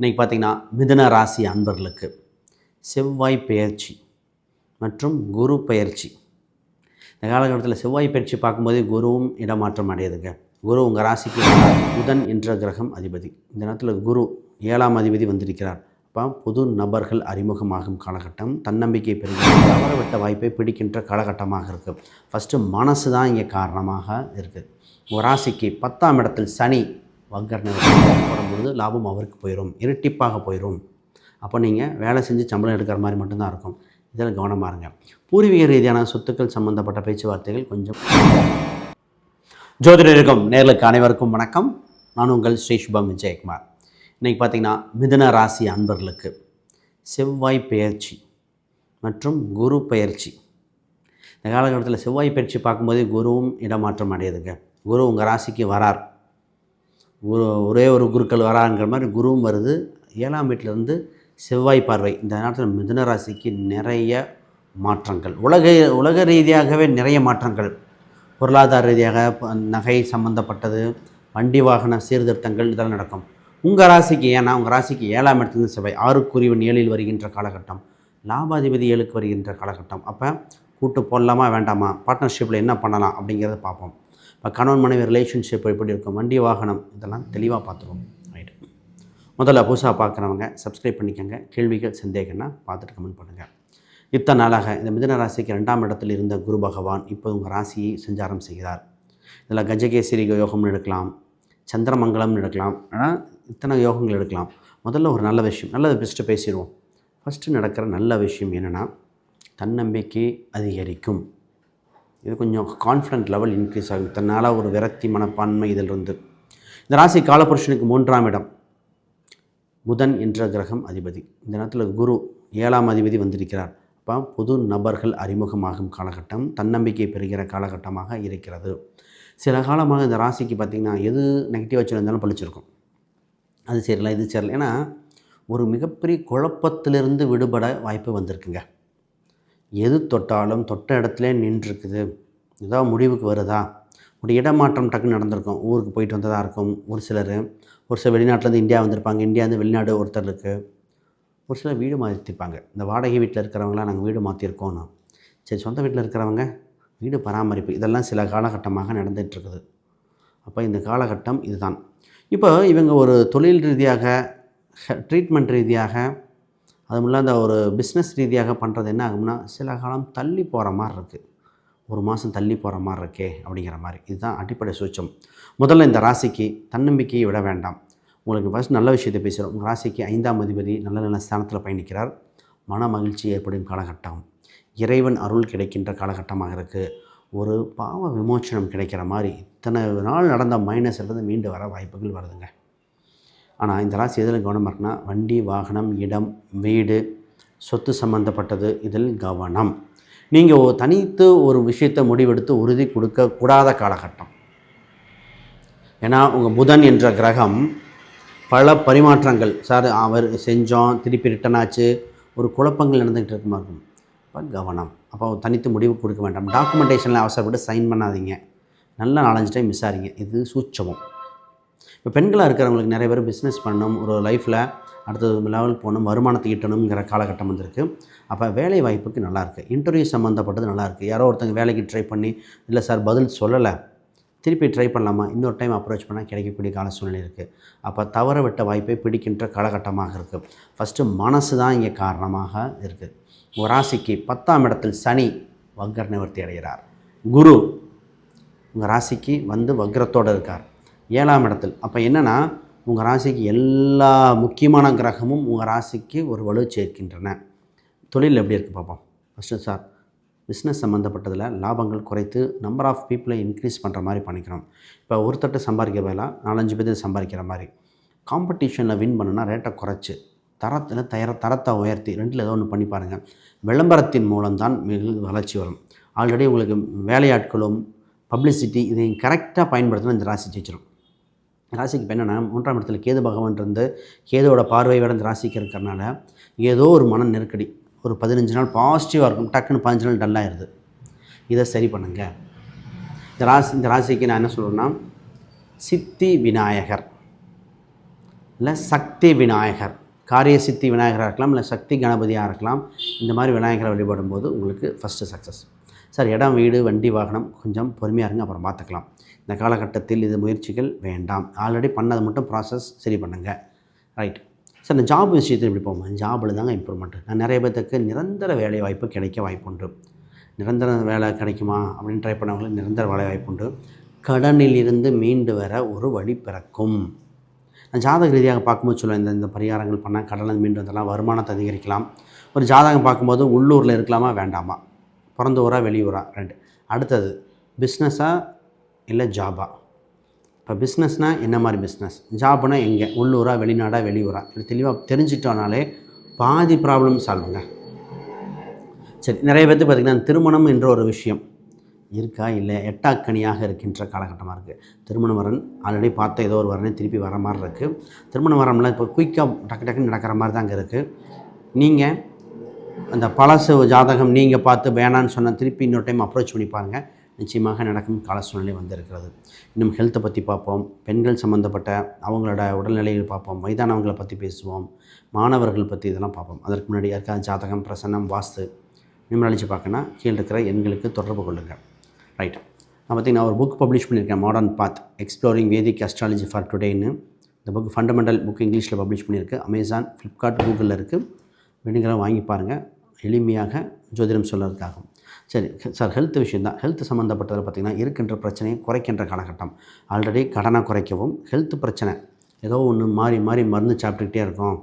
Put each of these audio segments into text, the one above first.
இன்றைக்கி பார்த்திங்கன்னா மிதுன ராசி அன்பர்களுக்கு செவ்வாய் பெயர்ச்சி மற்றும் குரு பயிற்சி இந்த காலகட்டத்தில் செவ்வாய் பயிற்சி பார்க்கும்போதே குருவும் இடமாற்றம் அடையுதுங்க. குரு உங்கள் ராசிக்கு புதன் என்ற கிரகம் அதிபதி. இந்த நேரத்தில் குரு ஏழாம் அதிபதி வந்திருக்கிறார். அப்போ புது நபர்கள் அறிமுகமாகும் காலகட்டம். தன்னம்பிக்கை பெறுகிற தவறவிட்ட வாய்ப்பை பிடிக்கின்ற காலகட்டமாக இருக்குது ஃபஸ்ட்டு மனசு தான் இங்கே காரணமாக இருக்குது ஒரு ராசிக்கு பத்தாம் இடத்தில் சனி வக்கர போடும்பொழுது லாபம் அவருக்கு போயிடும் இரட்டிப்பாக போயிடும் அப்போ நீங்கள் வேலை செஞ்சு சம்பளம் எடுக்கிற மாதிரி மட்டும்தான் இருக்கும். இதில் கவனமாக இருங்க. பூர்வீக ரீதியான சொத்துக்கள் சம்பந்தப்பட்ட பேச்சுவார்த்தைகள் கொஞ்சம் ஜோதிடருக்கும் நேர்களுக்கு அனைவருக்கும் வணக்கம். நான் உங்கள் ஸ்ரீ சுபம் விஜயகுமார். இன்றைக்கி பார்த்தீங்கன்னா மிதுன ராசி அன்பர்களுக்கு செவ்வாய் பெயர்ச்சி மற்றும் குரு பெயர்ச்சி. இந்த காலகட்டத்தில் செவ்வாய் பயிற்சி பார்க்கும்போதே குருவும் இடமாற்றம் அடையுதுங்க. குரு உங்கள் ராசிக்கு வரார். ஒரே ஒரு குருக்கள் வராங்கிற மாதிரி குருவும் வருது. ஏழாம் வீட்டிலேருந்து செவ்வாய் பார்வை. இந்த நேரத்தில் மிதுன ராசிக்கு நிறைய மாற்றங்கள். உலக உலக ரீதியாகவே நிறைய மாற்றங்கள். பொருளாதார ரீதியாக நகை சம்மந்தப்பட்டது வண்டி வாகன சீர்திருத்தங்கள் இதெல்லாம் நடக்கும். உங்கள் ராசிக்கு ஏன்னா உங்கள் ராசிக்கு ஏழாம் இடத்துலேருந்து செவ்வாய் ஆறுக்குரியவன் ஏழில் வருகின்ற காலகட்டம் லாபாதிபதி ஏழுக்கு வருகின்ற காலகட்டம். அப்போ கூட்டு போடலாமா வேண்டாமா? பார்ட்னர்ஷிப்பில் என்ன பண்ணலாம் அப்படிங்கிறத பார்ப்போம். இப்போ கணவன் மனைவி ரிலேஷன்ஷிப் எப்படி இருக்கும்? வண்டி வாகனம் இதெல்லாம் தெளிவாக பார்த்துருவோம். ரைட்டு முதல்ல புதுசாக பார்க்குறவங்க சப்ஸ்கிரைப் பண்ணிக்கோங்க. கேள்விகள் சந்தேகம்னா பார்த்துட்டு கமெண்ட் பண்ணுங்கள் இத்தனை நாளாக இந்த மிதன ராசிக்கு ரெண்டாம் இடத்தில் இருந்த குரு பகவான் இப்போ உங்கள் ராசியை சஞ்சாரம் செய்கிறார். இதில் கஜகேசரி யோகம்னு எடுக்கலாம் சந்திரமங்கலம்னு எடுக்கலாம். ஆனால் இத்தனை யோகங்கள் எடுக்கலாம். முதல்ல ஒரு நல்ல விஷயம் நல்லது பெஸ்ட்டு பேசிடுவோம். ஃபஸ்ட்டு நடக்கிற நல்ல விஷயம் என்னென்னா தன்னம்பிக்கை அதிகரிக்கும். இது கொஞ்சம் கான்ஃபிடென்ட் லெவல் இன்க்ரீஸ் ஆகும். தன்னால் ஒரு விரக்தி மனப்பான்மை இதிலிருந்து இந்த ராசி காலபுருஷனுக்கு மூன்றாம் இடம். புதன் என்ற கிரகம் அதிபதி. இந்த நேரத்தில் குரு ஏழாம் அதிபதி வந்திருக்கிறார். அப்போ புது நபர்கள் அறிமுகமாகும் காலகட்டம் தன்னம்பிக்கை பெறுகிற காலகட்டமாக இருக்கிறது. சில காலமாக இந்த ராசிக்கு பார்த்திங்கன்னா எது நெகட்டிவ் வச்சுருந்தாலும் பழிச்சிருக்கும். அது சரியில்லை இது சரியில்லை ஏன்னா ஒரு மிகப்பெரிய குழப்பத்திலிருந்து விடுபட வாய்ப்பு வந்திருக்குங்க. எது தொட்டாலும் தொட்ட இடத்துல நின்றுருக்குது. ஏதோ முடிவுக்கு வருதா? ஒரு இடமாற்றம் டக்குன்னு நடந்திருக்கும். ஊருக்கு போயிட்டு வந்ததாக இருக்கும். ஒரு சிலர் ஒரு சில வெளிநாட்டிலேருந்து இந்தியா வந்திருப்பாங்க. இந்தியாவிலேருந்து வெளிநாடு ஒருத்தர் இருக்குது ஒரு சிலர் வீடு மாற்றிருப்பாங்க இந்த வாடகை வீட்டில் இருக்கிறவங்களாம் நாங்கள் வீடு மாற்றிருக்கோன்னு சரி சொந்த வீட்டில் இருக்கிறவங்க வீடு பராமரிப்பு. இதெல்லாம் சில காலகட்டமாக நடந்துகிட்ருக்குது. அப்போ இந்த காலகட்டம் இதுதான். இப்போ இவங்க ஒரு தொழில் ரீதியாக ட்ரீட்மெண்ட் ரீதியாக அதுவும் இல்லாத ஒரு பிஸ்னஸ் ரீதியாக பண்ணுறது என்ன ஆகும்னா சில காலம் தள்ளி போகிற மாதிரி இருக்குது ஒரு மாதம் தள்ளி போகிற மாதிரி இருக்கே அப்படிங்கிற மாதிரி. இதுதான் அடிப்படை சூச்சம். முதல்ல இந்த ராசிக்கு தன்னம்பிக்கையை விட வேண்டாம். உங்களுக்கு ஃபஸ்ட் நல்ல விஷயத்தை பேசுகிறோம் உங்கள் ராசிக்கு ஐந்தாம் அதிபதி நல்ல நல்ல ஸ்தானத்தில் பயணிக்கிறார். மன மகிழ்ச்சி ஏற்படும் காலகட்டம். இறைவன் அருள் கிடைக்கின்ற காலகட்டமாக இருக்குது ஒரு பாவ விமோச்சனம் கிடைக்கிற மாதிரி இத்தனை நாள் நடந்த மைனஸ்லேருந்து மீண்டு வர வாய்ப்புகள் வருதுங்க. ஆனால் இந்த ராசி எதில் கவனமாக இருக்குன்னா வண்டி வாகனம் இடம் வீடு சொத்து சம்மந்தப்பட்டது இதில் கவனம். நீங்கள் தனித்து ஒரு விஷயத்தை முடிவெடுத்து உறுதி கொடுக்கக்கூடாத காலகட்டம். ஏன்னா உங்கள் புதன் என்ற கிரகம் பல பரிமாற்றங்கள். சார் அவர் செஞ்சோம் திருப்பி ரிட்டன் ஆச்சு ஒரு குழப்பங்கள் நடந்துக்கிட்டு இருக்க மாதிரி இருக்கும் கவனம். அப்போ தனித்து முடிவு கொடுக்க வேண்டாம். டாக்குமெண்டேஷனில் அவசரப்பட்டு சைன் பண்ணாதீங்க. நல்ல நாலஞ்சு டைம் விசாரிங்க. இது சூட்சமம். இப்போ பெண்களாக இருக்கிறவங்களுக்கு நிறைய பேர் பிஸ்னஸ் பண்ணணும் ஒரு லைஃப்பில் அடுத்த லெவல் போகணும் வருமானத்தை ஈட்டணுங்கிற காலகட்டம் வந்திருக்கு. அப்போ வேலை வாய்ப்புக்கு நல்லாயிருக்கு இன்டர்வியூ சம்மந்தப்பட்டது நல்லாயிருக்கு யாரோ ஒருத்தங்க வேலைக்கு ட்ரை பண்ணி இல்லை சார் பதில் சொல்லலை திருப்பி ட்ரை பண்ணலாமா? இன்னொரு டைம் அப்ரோச் பண்ணால் கிடைக்கக்கூடிய கால சூழ்நிலை இருக்குது அப்போ தவற விட்ட வாய்ப்பை பிடிக்கின்ற காலகட்டமாக இருக்குது ஃபஸ்ட்டு மனசு தான் இங்கே காரணமாக இருக்குது உங்கள் ராசிக்கு பத்தாம் இடத்தில் சனி வக்கர நிவர்த்தி அடைகிறார். குரு உங்கள் ராசிக்கு வந்து வக்ரத்தோடு இருக்கார். ஏழாம் இடத்தில். அப்போ என்னென்னா உங்கள் ராசிக்கு எல்லா முக்கியமான கிரகமும் உங்கள் ராசிக்கு ஒரு வலு சேர்க்கின்றன. தொழில் எப்படி இருக்குது பார்ப்போம் ஃபஸ்ட்டு சார் பிஸ்னஸ் சம்மந்தப்பட்டதில் லாபங்கள் குறைத்து நம்பர் ஆஃப் பீப்புளை இன்க்ரீஸ் பண்ணுற மாதிரி பண்ணிக்கணும் இப்போ ஒருத்தட்ட சம்பாதிக்கிற வேலை நாலஞ்சு பேர் சம்பாதிக்கிற மாதிரி. காம்படிஷனில் வின் பண்ணுன்னா ரேட்டை குறைச்சி தரத்தில் தர தரத்தை உயர்த்தி ரெண்டில் ஏதோ ஒன்று பண்ணி பாருங்கள் விளம்பரத்தின் மூலம்தான் மிகு வளர்ச்சி வரும். ஆல்ரெடி உங்களுக்கு வேலையாட்களும் பப்ளிசிட்டி இதை கரெக்டாக பயன்படுத்தினா இந்த ராசி ஜெயிச்சிடும் ராசிக்கு இப்போ என்னென்னா மூன்றாம் இடத்துல கேது பகவான் இருந்து கேதுவோட பார்வை விட இந்த ராசிக்கு இருக்கிறனால ஏதோ ஒரு மன நெருக்கடி ஒரு பதினஞ்சு நாள் பாசிட்டிவாக இருக்கும். டக்குன்னு பதினஞ்சு நாள் டல்லாகிடுது இதை சரி பண்ணுங்க. இந்த ராசி இந்த ராசிக்கு நான் என்ன சொல்கிறேன்னா சித்தி விநாயகர் இல்லை சக்தி விநாயகர். காரிய சித்தி விநாயகராக இருக்கலாம் இல்லை சக்தி கணபதியாக இருக்கலாம் இந்த மாதிரி விநாயகரை வழிபடும் போது உங்களுக்கு ஃபஸ்ட்டு சக்ஸஸ் சார் இடம் வீடு வண்டி வாகனம் கொஞ்சம் பொறுமையாக இருங்க அப்புறம் பார்த்துக்கலாம். இந்த காலகட்டத்தில் இது முயற்சிகள் வேண்டாம். ஆல்ரெடி பண்ணதை மட்டும் ப்ராசஸ் சரி பண்ணுங்க. ரைட் சார் இந்த ஜாப் விஷயத்தில் இப்படி போவோம் ஜாபில் தாங்க இம்ப்ரூவ்மெண்ட் நான் நிறைய பேர்த்துக்கு நிரந்தர வேலை வாய்ப்பு கிடைக்க வாய்ப்புண்டு. நிரந்தர வேலை கிடைக்குமா அப்படின்னு ட்ரை பண்ணவங்களுக்கு நிரந்தர வேலை வாய்ப்புண்டு. கடனில் இருந்து மீண்டு வர ஒரு வழி பிறக்கும். நான் ஜாதக ரீதியாக பார்க்கும்போது சொல்லுவேன் இந்த இந்த பரிகாரங்கள் பண்ணால் கடனில் மீண்டு வந்தெல்லாம் வருமானத்தை அதிகரிக்கலாம். ஒரு ஜாதகம் பார்க்கும்போது உள்ளூரில் இருக்கலாமா வேண்டாமா? பிறந்த ஊரா வெளியூரா? ரெண்டு அடுத்தது பிஸ்னஸாக இல்லை ஜாபா. இப்போ பிஸ்னஸ்னால் என்ன மாதிரி பிஸ்னஸ் ஜாப்னா எங்கே? உள்ளூரா வெளிநாடா வெளியூரா? இது தெளிவாக தெரிஞ்சிட்டோனாலே பாதி ப்ராப்ளம் சால்வுங்க சரி நிறைய பேர்த்து பார்த்திங்கன்னா திருமணம் என்ற ஒரு விஷயம் இருக்கா? இல்லை எட்டாக்கனியாக இருக்கின்ற காலகட்டமாக இருக்குது திருமண வரன் ஆல்ரெடி பார்த்த ஏதோ ஒரு வரனே திருப்பி வர மாதிரி இருக்குது திருமண வரம்லாம் இப்போ குயிக்காக டக்கு டக்குன்னு நடக்கிற மாதிரி தான் அங்கே இருக்குது நீங்கள் அந்த பழசு ஜாதகம் நீங்கள் பார்த்து வேணான்னு சொன்னால் திருப்பி இன்னொரு டைம் அப்ரோச் பண்ணி பாருங்கள் நிச்சயமாக நடக்கும் கால சூழ்நிலை வந்திருக்கிறது. இன்னும் ஹெல்த்தை பற்றி பார்ப்போம். பெண்கள் சம்மந்தப்பட்ட அவங்களோட உடல்நிலைகள் பார்ப்போம். வயதானவங்களை பற்றி பேசுவோம். மாணவர்கள் பற்றி இதெல்லாம் பார்ப்போம். அதற்கு முன்னாடி யாருக்காவது ஜாதகம் பிரசன்னம் வாஸ்து நிம்மளிச்சு பார்க்கணுன்னா கீழே இருக்கிற எண்களுக்கு தொடர்பு கொள்ளுங்கள். ரைட் நான் பார்த்தீங்கன்னா ஒரு புக் பப்ளிஷ் பண்ணியிருக்கேன். Modern path exploring vedic astrology for டுடேன்னு இந்த புக் ஃபண்டமெண்டல் புக் இங்கிலீஷில் பப்ளிஷ் பண்ணியிருக்கு. அமேசான் ஃப்ளிப்கார்ட் கூகுளில் இருக்குது வேணுங்கிறத வாங்கி பாருங்கள் எளிமையாக ஜோதிடம் சொல்கிறதுக்காகும் சரி சார் ஹெல்த் விஷயம் தான் ஹெல்த் சம்மந்தப்பட்டதில் பார்த்திங்கன்னா இருக்கின்ற பிரச்சனையை குறைக்கின்ற காலகட்டம். ஆல்ரெடி கடனை குறைக்கவும் ஹெல்த் பிரச்சனை. ஏதோ ஒன்று மாறி மாறி மருந்து சாப்பிட்டுக்கிட்டே இருக்கும்.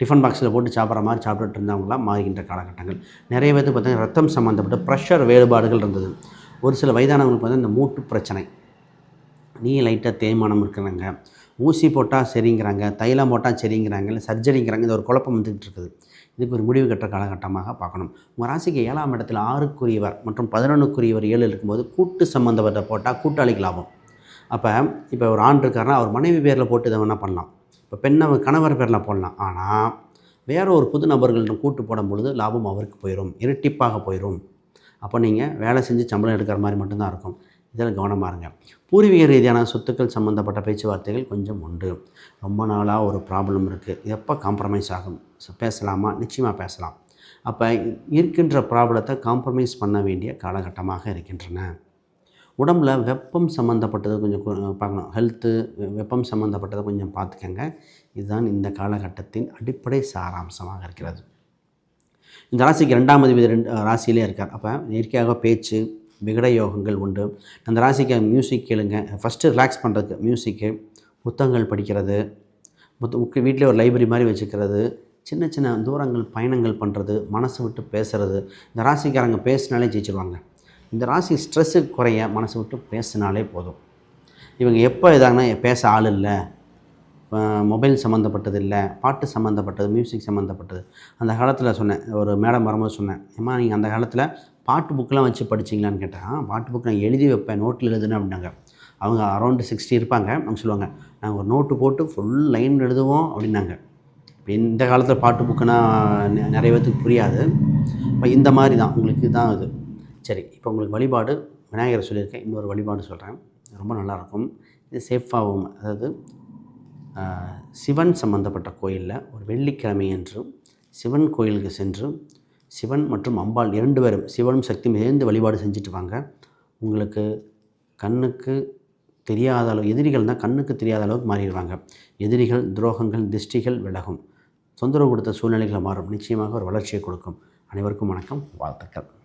டிஃபன் பாக்ஸில் போட்டு சாப்பிட்ற மாதிரி சாப்பிட்டுட்டு இருந்தவங்களாம் மாறுகின்ற காலகட்டங்கள். நிறைய பேர் பார்த்திங்கன்னா ரத்தம் சம்மந்தப்பட்ட ப்ரெஷர் வேறுபாடுகள் இருந்தது. ஒரு சில வயதானவங்களுக்கு வந்து இந்த மூட்டு பிரச்சனை. நீ லைட்டாக தேய்மானம் இருக்கிறாங்க. ஊசி போட்டால் சரிங்கிறாங்க தைலம் போட்டால் சரிங்கிறாங்க இல்லை சர்ஜரிங்கிறாங்க இது ஒரு குழப்பம் வந்துக்கிட்டு இருக்குது. இதுக்கு ஒரு முடிவு கட்டுற காலகட்டமாக பார்க்கணும். உங்கள் ராசிக்கு ஏழாம் இடத்தில் ஆறுக்குரியவர் மற்றும் பதினொன்றுக்குரியவர் ஏழு இருக்கும்போது கூட்டு சம்மந்தப்பட்ட போட்டால் கூட்டாளிக்கு லாபம். அப்போ இப்போ ஒரு ஆண் இருக்காருன்னா அவர் மனைவி பேரில் போட்டு இதை வேணால் பண்ணலாம். இப்போ பெண்ணை கணவர் பேரில் போடலாம். ஆனால் வேறு ஒரு புது நபர்களிடம் கூட்டு போடும் பொழுது லாபம் அவருக்கு போயிடும் இரட்டிப்பாக போயிடும் அப்போ நீங்கள் வேலை செஞ்சு சம்பளம் எடுக்கிற மாதிரி மட்டும்தான் இருக்கும். இதில் கவனமாக இருங்க. பூர்வீக ரீதியான சொத்துக்கள் சம்மந்தப்பட்ட பேச்சுவார்த்தைகள் கொஞ்சம் உண்டு. ரொம்ப நாளாக ஒரு ப்ராப்ளம் இருக்குது எப்போ காம்ப்ரமைஸ் ஆகும்? பேசலாமா? நிச்சயமாக பேசலாம். அப்போ இருக்கின்ற ப்ராப்ளத்தை காம்ப்ரமைஸ் பண்ண வேண்டிய காலகட்டமாக இருக்கின்றன. உடம்புல வெப்பம் சம்மந்தப்பட்டது கொஞ்சம் பார்க்கணும். ஹெல்த்து வெப்பம் சம்மந்தப்பட்டதை கொஞ்சம் பார்த்துக்கங்க. இதுதான் இந்த காலகட்டத்தின் அடிப்படை சாராம்சமாக இருக்கிறது. இந்த ராசிக்கு ரெண்டாம் அதிபதி ரெண்டு ராசியிலே இருக்கார். அப்போ இயற்கையாக பேச்சு விகட யோகங்கள் உண்டு. அந்த ராசிக்கு மியூசிக் கேளுங்க. ஃபஸ்ட்டு ரிலாக்ஸ் பண்ணுறதுக்கு மியூசிக்கு புத்தகங்கள் படிக்கிறது புத்த வீட்டிலே ஒரு லைப்ரரி மாதிரி வச்சுக்கிறது சின்ன சின்ன தூரங்கள் பயணங்கள் பண்ணுறது மனசு விட்டு பேசுகிறது இந்த ராசிக்காரங்க பேசினாலே ஜெயிச்சிருவாங்க. இந்த ராசி ஸ்ட்ரெஸ்ஸு குறைய மனசு விட்டு பேசினாலே போதும். இவங்க எப்போ இதாங்கன்னா பேச ஆள் இல்லை. மொபைல் சம்மந்தப்பட்டது இல்லை. பாட்டு சம்மந்தப்பட்டது மியூசிக் சம்மந்தப்பட்டது. அந்த காலத்தில் சொன்னேன் ஒரு மேடம் வரும்போது சொன்னேன் ஏம்மா நீங்கள் அந்த காலத்தில் பாட்டு புக்கெலாம் வச்சு படிச்சிங்களான்னு கேட்டேன் பாட்டு புக் நான் எழுதி வைப்பேன் நோட்டில் எழுதுனேன் அப்படின்னாங்க. அவங்க அரௌண்டு சிக்ஸ்டி இருப்பாங்க அவங்க சொல்லுவாங்க நாங்கள் ஒரு நோட்டு போட்டு ஃபுல் லைன் எழுதுவோம் அப்படின்னாங்க. இப்போ இந்த காலத்தில் பாட்டு புக்குன்னா நெ- நிறைய பேத்துக்கு புரியாது. இப்போ இந்த மாதிரி தான் உங்களுக்கு தான் இது. சரி இப்போ உங்களுக்கு வழிபாடு விநாயகரை சொல்லியிருக்கேன் இன்னொரு வழிபாடு சொல்கிறேன் ரொம்ப நல்லாயிருக்கும். இது சேஃபாகவும் அதாவது சிவன் சம்மந்தப்பட்ட கோயிலில் ஒரு வெள்ளிக்கிழமை என்று சிவன் கோயிலுக்கு சென்று சிவன் மற்றும் அம்பாள் இரண்டு பேரும் சிவனும் சக்தி சேர்ந்து வழிபாடு செஞ்சுட்டு வாங்க உங்களுக்கு கண்ணுக்கு தெரியாத அளவு எதிரிகள் தான் கண்ணுக்கு தெரியாத அளவுக்கு மாறிடுவாங்க. எதிரிகள் துரோகங்கள் திஷ்டிகள் விலகும். தொந்தரவு கொடுத்த சூழ்நிலைகளை மாறும். நிச்சயமாக ஒரு வளர்ச்சியை கொடுக்கும். அனைவருக்கும் வணக்கம். வாழ்த்துக்கள்.